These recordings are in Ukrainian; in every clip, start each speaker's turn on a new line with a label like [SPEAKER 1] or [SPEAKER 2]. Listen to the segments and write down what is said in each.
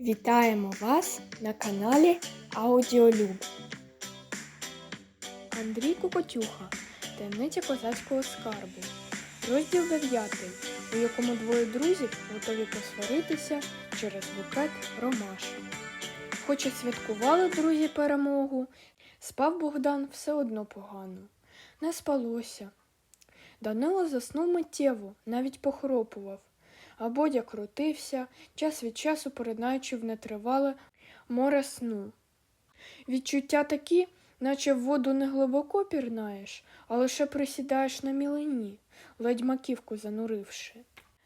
[SPEAKER 1] Вітаємо вас на каналі Аудіолюб. Андрій Кокотюха. Таємниця козацького скарбу. Розділ 9, у якому двоє друзів готові посваритися через букет ромашок. Хоч і святкували друзі перемогу, спав Богдан все одно погано. Не спалося. Данило заснув миттєво, навіть похропував, а Бодя крутився, час від часу поринаючи в нетривале море сну. Відчуття такі, наче в воду не глибоко пірнаєш, а лише присідаєш на мілині, ледь маківку зануривши.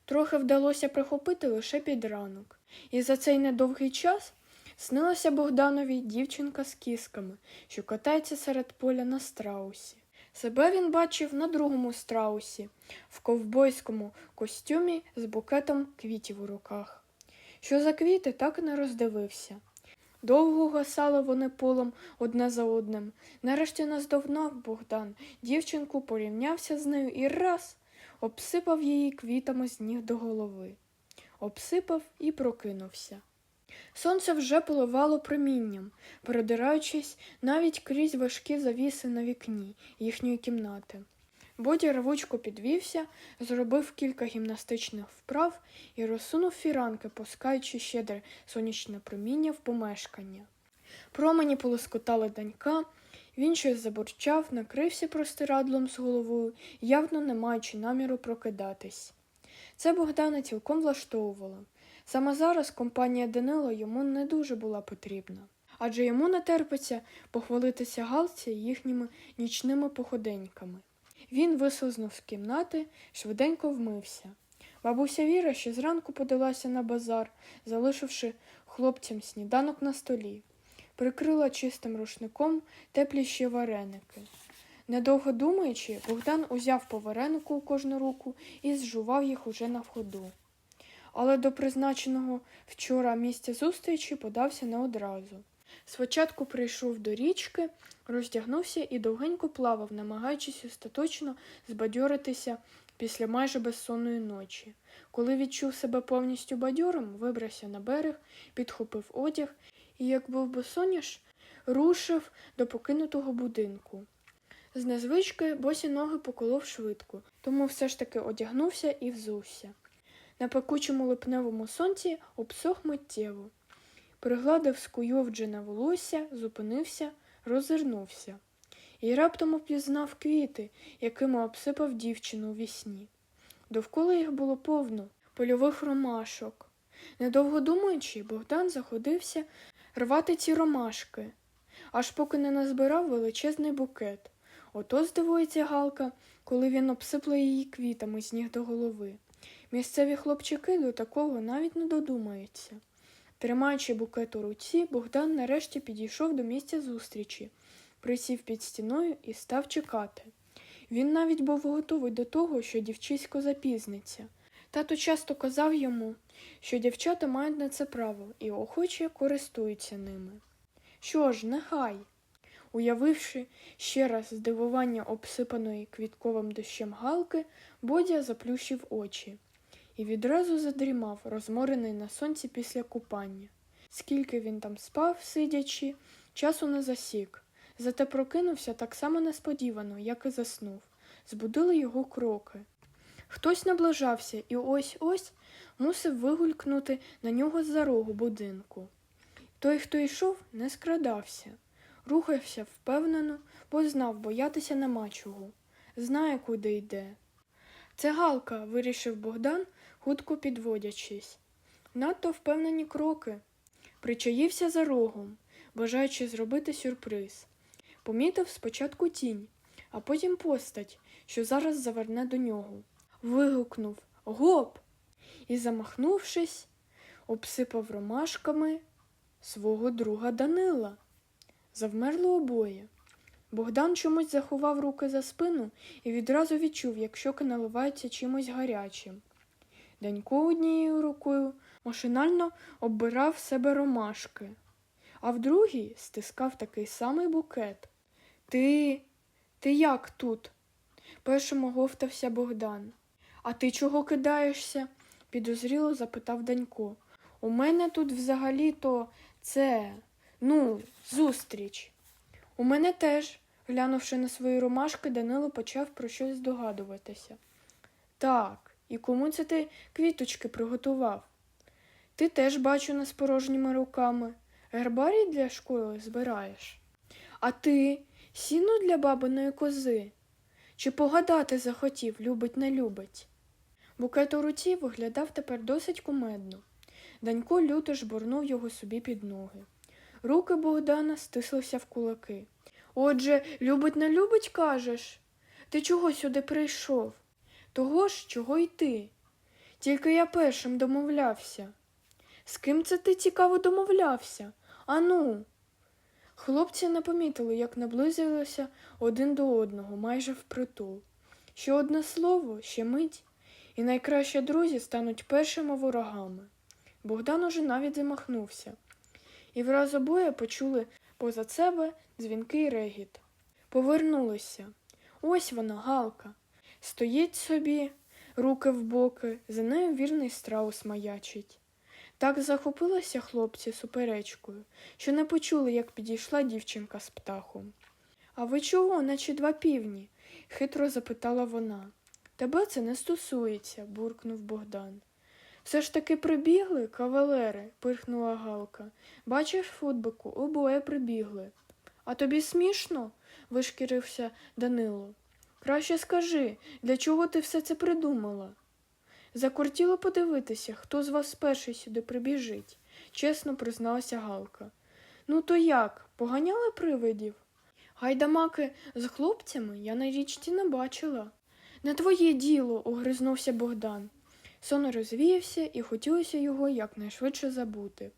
[SPEAKER 1] Трохи вдалося прихопити лише під ранок, і за цей недовгий час снилася Богданові дівчинка з кісками, що катається серед поля на страусі. Себе він бачив на другому страусі, в ковбойському костюмі з букетом квітів у руках. Що за квіти, так і не роздивився. Довго гасали вони полом одне за одним. Нарешті наздогнав Богдан дівчинку, порівнявся з нею і раз обсипав її квітами з ніг до голови. Обсипав і прокинувся. Сонце вже поливало промінням, передираючись навіть крізь важкі завіси на вікні їхньої кімнати. Бодя рвучко підвівся, зробив кілька гімнастичних вправ і розсунув фіранки, пускаючи щедре сонячне проміння в помешкання. Промені полоскотали данька, він щось забурчав, накрився простирадлом з головою, явно не маючи наміру прокидатись. Це Богдана цілком влаштовувало. Саме зараз компанія Данила йому не дуже була потрібна, адже йому не терпиться похвалитися Галці їхніми нічними походеньками. Він вислизнув з кімнати, швиденько вмився. Бабуся Віра ще зранку подалася на базар, залишивши хлопцям сніданок на столі, прикрила чистим рушником теплі ще вареники. Недовго думаючи, Богдан узяв по варенику у кожну руку і зжував їх уже на входу. Але до призначеного вчора місця зустрічі подався не одразу. Спочатку прийшов до річки, роздягнувся і довгенько плавав, намагаючись остаточно збадьоритися після майже безсонної ночі. Коли відчув себе повністю бадьорим, вибрався на берег, підхопив одяг і, як був босоніж, рушив до покинутого будинку. З незвички босі ноги поколов швидко, тому все ж таки одягнувся і взувся. На пекучому липневому сонці обсох миттєво. Пригладив скуйовджене волосся, зупинився, роззирнувся. І раптом упізнав квіти, якими обсипав дівчину у вісні. Довкола їх було повно польових ромашок. Недовго думаючи, Богдан заходився рвати ці ромашки, аж поки не назбирав величезний букет. Ото здивується Галка, коли він обсипле її квітами з ніг до голови. Місцеві хлопчики до такого навіть не додумаються. Тримаючи букет у руці, Богдан нарешті підійшов до місця зустрічі, присів під стіною і став чекати. Він навіть був готовий до того, що дівчисько запізниться. Тато часто казав йому, що дівчата мають на це право і охоче користуються ними. Що ж, нехай. Уявивши ще раз здивування обсипаної квітковим дощем галки, Бодя заплющив очі і відразу задрімав, розморений на сонці після купання. Скільки він там спав, сидячи, часу не засік. Зате прокинувся так само несподівано, як і заснув. Збудили його кроки. Хтось наближався і ось ось мусив вигулькнути на нього з-за рогу будинку. Той, хто йшов, не скрадався, рухався впевнено, бо знав, боятися нема чого, знає, куди йде. Це Галка, вирішив Богдан, хутко підводячись. Надто впевнені кроки. Причаївся за рогом, бажаючи зробити сюрприз. Помітив спочатку тінь, а потім постать, що зараз заверне до нього. Вигукнув Гоп! і, замахнувшись, обсипав ромашками свого друга Данила. Завмерли обоє. Богдан чомусь заховав руки за спину і відразу відчув, як щоки наливаються чимось гарячим. Данько однією рукою машинально оббирав себе ромашки, а в другій стискав такий самий букет. Ти, ти як тут? Першим оговтався Богдан. А ти чого кидаєшся? підозріло запитав Данько. У мене тут взагалі-то це, ну, зустріч. У мене теж, глянувши на свої ромашки, Данило почав про щось здогадуватися. Так, і кому це ти квіточки приготував? Ти теж бачу з порожніми руками. Гербарій для школи збираєш. А ти сіну для бабиної кози? Чи погадати захотів, любить не любить? Букет у руці виглядав тепер досить кумедно. Данько люто жбурнув його собі під ноги. Руки Богдана стислися в кулаки. Отже, любить не любить, кажеш? Ти чого сюди прийшов? Того ж, чого й ти. Тільки я першим домовлявся. З ким це ти цікаво домовлявся? Ану. Хлопці не помітили, як наблизилися один до одного, майже впритул. Ще одне слово, ще мить, і найкращі друзі стануть першими ворогами. Богдан уже навіть замахнувся, і враз обоє почули поза себе дзвінкий регіт. Повернулися. Ось вона, Галка. Стоїть собі, руки в боки, за нею вірний страус маячить. Так захопилися хлопці суперечкою, що не почули, як підійшла дівчинка з птахом. А ви чого, наче два півні? хитро запитала вона. Тебе це не стосується, буркнув Богдан. Все ж таки прибігли, кавалери, пирхнула Галка. Бачиш, футбику, обоє прибігли. А тобі смішно? вишкірився Данило. Краще скажи, для чого ти все це придумала? Закортіло подивитися, хто з вас перший сюди прибіжить, чесно призналася Галка. Ну, то як? Поганяли привидів? Гайдамаки з хлопцями я на річці не бачила. Не твоє діло, огризнувся Богдан. Сон розвіявся і хотілося його якнайшвидше забути.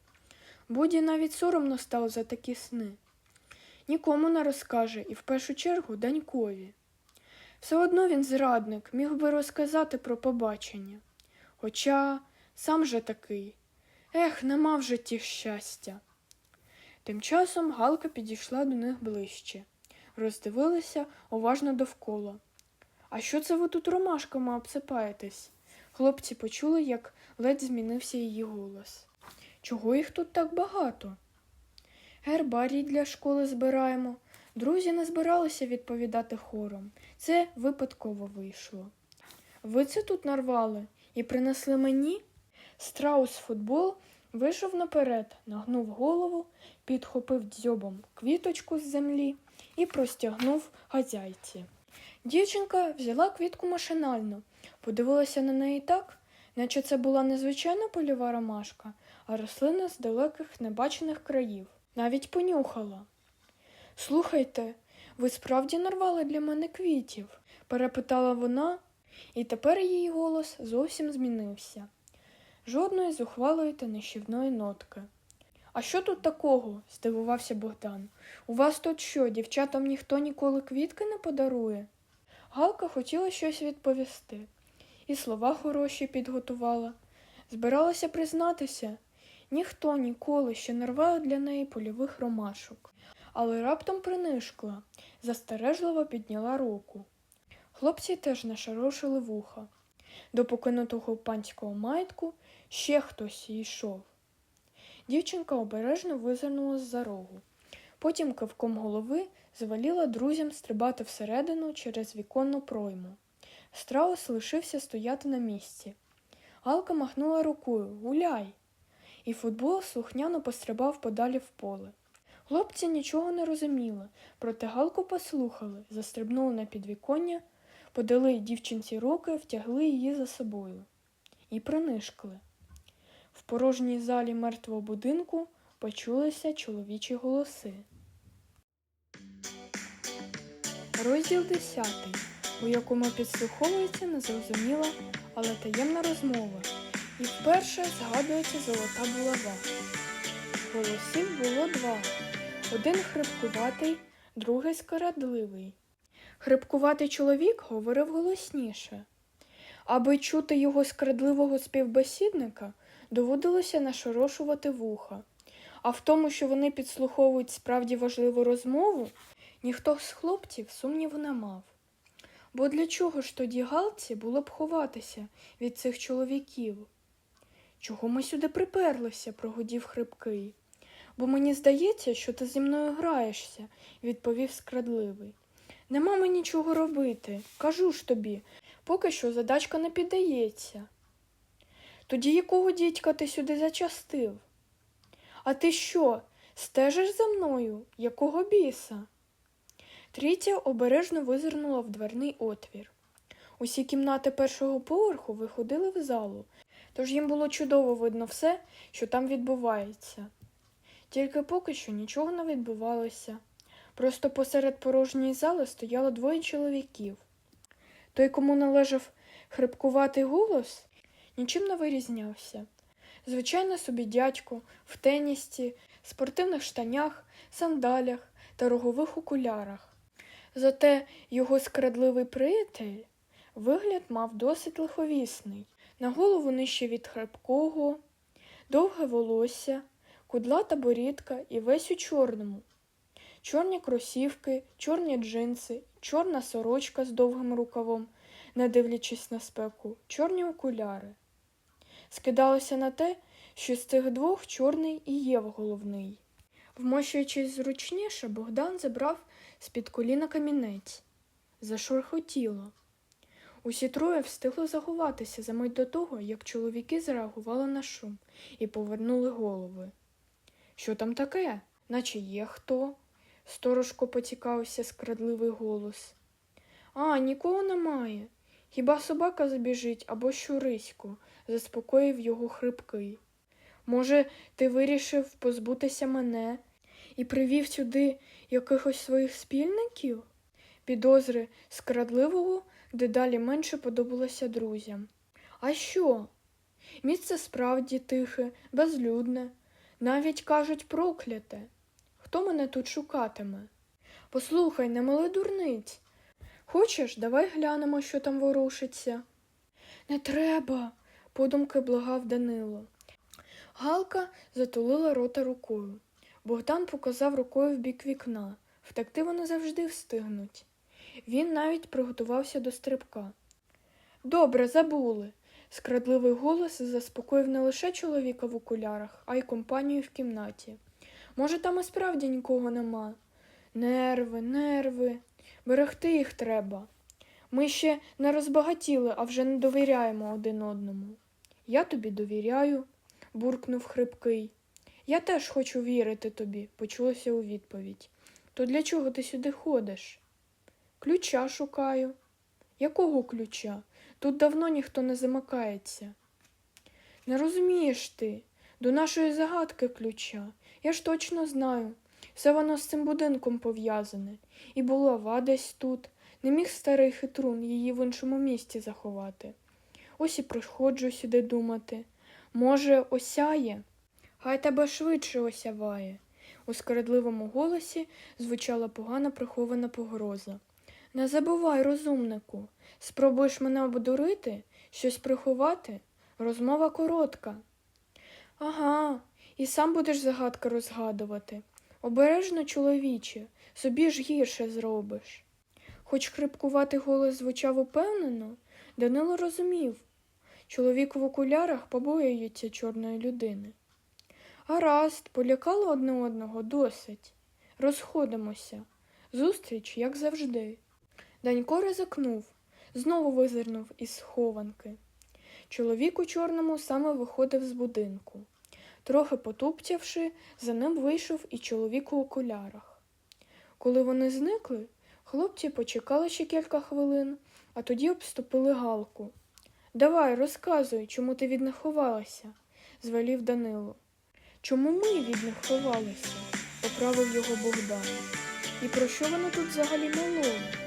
[SPEAKER 1] Боді навіть соромно стало за такі сни. Нікому не розкаже і в першу чергу Данькові. Все одно він зрадник, міг би розказати про побачення. Хоча сам же такий. Ех, нема в житті щастя. Тим часом Галка підійшла до них ближче, роздивилася уважно довкола. А що це ви тут ромашками обсипаєтесь? Хлопці почули, як ледь змінився її голос. Чого їх тут так багато? Гербарій для школи збираємо. Друзі не збиралися відповідати хором. Це випадково вийшло. Ви це тут нарвали і принесли мені? Страус футбол вийшов наперед, нагнув голову, підхопив дзьобом квіточку з землі і простягнув хазяйці. Дівчинка взяла квітку машинально, подивилася на неї так, наче це була не звичайна польова ромашка, а рослина з далеких небачених країв. Навіть понюхала. Слухайте, ви справді нарвали для мене квітів? перепитала вона, і тепер її голос зовсім змінився. Жодної зухвалої та нищівної нотки. А що тут такого? здивувався Богдан. У вас тут що, дівчатам ніхто ніколи квітки не подарує? Галка хотіла щось відповісти, і слова хороші підготувала. Збиралася признатися, ніхто ніколи ще не рвав для неї польових ромашок, але раптом принишкла, застережливо підняла руку. Хлопці теж нашарошили вуха. До покинутого панського маєтку ще хтось йшов. Дівчинка обережно визирнула з-за рогу. Потім кивком голови звеліла друзям стрибати всередину через віконну пройму. Страус лишився стояти на місці. Галка махнула рукою Гуляй. І футбол слухняно пострибав подалі в поле. Хлопці нічого не розуміли, проте Галку послухали, застрибнули на підвіконня, подали дівчинці руки, втягли її за собою і принишкли. В порожній залі мертвого будинку почулися чоловічі голоси. Розділ 10, у якому підслуховується незрозуміла, але таємна розмова, і вперше згадується золота булава. Голосів було два. Один хрипкуватий, другий скарадливий. Хрипкуватий чоловік говорив голосніше. Аби чути його скрадливого співбесідника, доводилося нашорошувати вуха. А в тому, що вони підслуховують справді важливу розмову, ніхто з хлопців сумніву не мав. Бо для чого ж тоді Галці було б ховатися від цих чоловіків? Чого ми сюди приперлися? прогудів хрипкий. Бо мені здається, що ти зі мною граєшся, відповів скрадливий. Нема мені чого робити, кажу ж тобі, поки що задачка не піддається. Тоді якого дідька ти сюди зачастив? А ти що, стежиш за мною? Якого біса? Трітя обережно визирнула в дверний отвір. Усі кімнати першого поверху виходили в залу, тож їм було чудово видно все, що там відбувається. Тільки поки що нічого не відбувалося. Просто посеред порожньої зали стояло двоє чоловіків. Той, кому належав хрипкуватий голос, нічим не вирізнявся. Звичайно собі дядько в теністі, спортивних штанях, сандалях та рогових окулярах. Зате його скрадливий приятель вигляд мав досить лиховісний. На голову нижче від хрипкого, довге волосся, кудлата борідка і весь у чорному. Чорні кросівки, чорні джинси, чорна сорочка з довгим рукавом, не дивлячись на спеку, чорні окуляри. Скидалося на те, що з цих двох чорний і є головний. Вмощуючись зручніше, Богдан забрав з-під коліна камінець. Зашурхотіло. Усі троє встигли заховатися за мить до того, як чоловіки зреагували на шум і повернули голови. Що там таке? Наче є хто? Сторожко поцікавився скрадливий голос. А, нікого немає. Хіба собака забіжить або щурисько, заспокоїв його хрипкий. Може, ти вирішив позбутися мене і привів сюди якихось своїх спільників? Підозри скрадливого дедалі менше подобалося друзям. А що? Місце справді тихе, безлюдне, навіть кажуть прокляте. Хто мене тут шукатиме? Послухай, не мали дурниць. Хочеш, давай глянемо, що там ворушиться. Не треба, подумки благав Данило. Галка затулила рота рукою. Богдан показав рукою в бік вікна. Втекти вони завжди встигнуть. Він навіть приготувався до стрибка. Добре, забули. Скрадливий голос заспокоїв не лише чоловіка в окулярах, а й компанію в кімнаті. Може, там і справді нікого нема. Нерви, нерви. Берегти їх треба. Ми ще не розбагатіли, а вже не довіряємо один одному. Я тобі довіряю, буркнув хрипкий. Я теж хочу вірити тобі, почулося у відповідь. То для чого ти сюди ходиш? Ключа шукаю. Якого ключа? Тут давно ніхто не замикається. Не розумієш ти, до нашої загадки ключа. Я ж точно знаю. Все воно з цим будинком пов'язане. І булава десь тут. Не міг старий хитрун її в іншому місці заховати. Ось і приходжу сюди думати. Може, осяє? Хай тебе швидше осяває. У скрадливому голосі звучала погано прихована погроза. Не забувай, розумнику, спробуєш мене обдурити, щось приховати? Розмова коротка. Ага, і сам будеш загадки розгадувати. Обережно, чоловіче, собі ж гірше зробиш. Хоч хрипкуватий голос звучав упевнено, Данило розумів. Чоловік в окулярах побоюється чорної людини. Гаразд, полякало одне одного досить. Розходимося. Зустріч, як завжди. Данько ризикнув, знову визирнув із схованки. Чоловік у чорному саме виходив з будинку. Трохи потупцявши, за ним вийшов і чоловік у окулярах. Коли вони зникли, хлопці почекали ще кілька хвилин, а тоді обступили галку. Давай, розказуй, чому ти від них ховалася, звелів Данило. Чому ми від них ховалися? поправив його Богдан. І про що вони тут взагалі мололи?